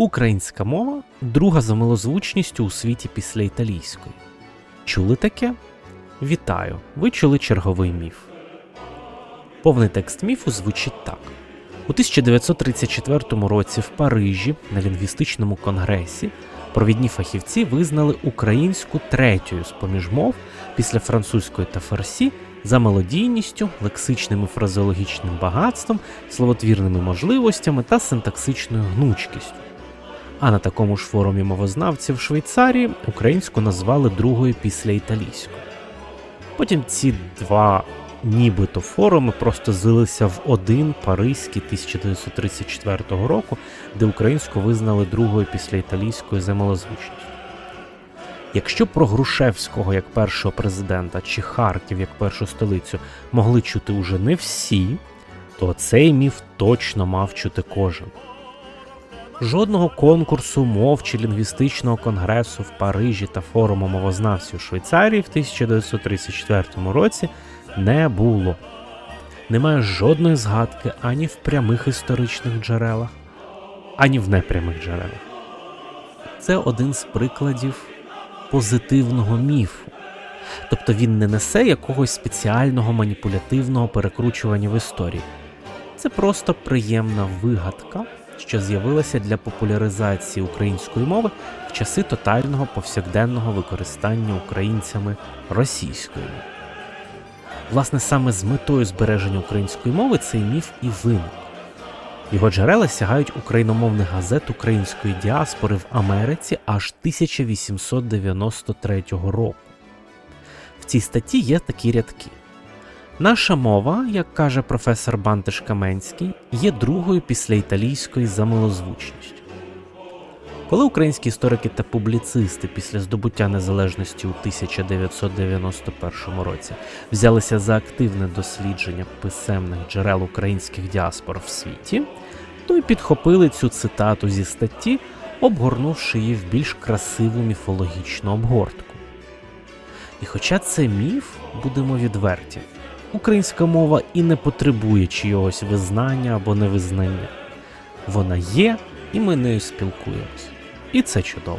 Українська мова друга за милозвучністю у світі після італійської. Чули таке? Вітаю! Ви чули черговий міф. Повний текст міфу звучить так. У 1934 році в Парижі на лінгвістичному конгресі провідні фахівці визнали українську третьою з поміж мов після французької та фарсі за мелодійністю, лексичним і фразеологічним багатством, словотвірними можливостями та синтаксичною гнучкістю. А на такому ж форумі мовознавців Швейцарії українську назвали другою після італійської. Потім ці два нібито форуми просто злилися в один паризький 1934 року, де українську визнали другою після італійської за. Якщо про Грушевського як першого президента чи Харків як першу столицю могли чути уже не всі, то цей міф точно мав чути кожен. Жодного конкурсу мов чи лінгвістичного конгресу в Парижі та форуму мовознавців Швейцарії в 1934 році не було. Немає жодної згадки ані в прямих історичних джерелах, ані в непрямих джерелах. Це один з прикладів позитивного міфу. Тобто він не несе якогось спеціального маніпулятивного перекручування в історії. Це просто приємна вигадка, що з'явилася для популяризації української мови в часи тотального повсякденного використання українцями російської. Власне, саме з метою збереження української мови цей міф і виник. Його джерела сягають україномовних газет української діаспори в Америці аж 1893 року. В цій статті є такі рядки. Наша мова, як каже професор Бантиш Каменський, є другою після італійської за милозвучністю. Коли українські історики та публіцисти після здобуття незалежності у 1991 році взялися за активне дослідження писемних джерел українських діаспор в світі, то й підхопили цю цитату зі статті, обгорнувши її в більш красиву міфологічну обгортку. І хоча це міф, будемо відверті, українська мова і не потребує чийогось визнання або невизнання. Вона є, і ми нею спілкуємось. І це чудово.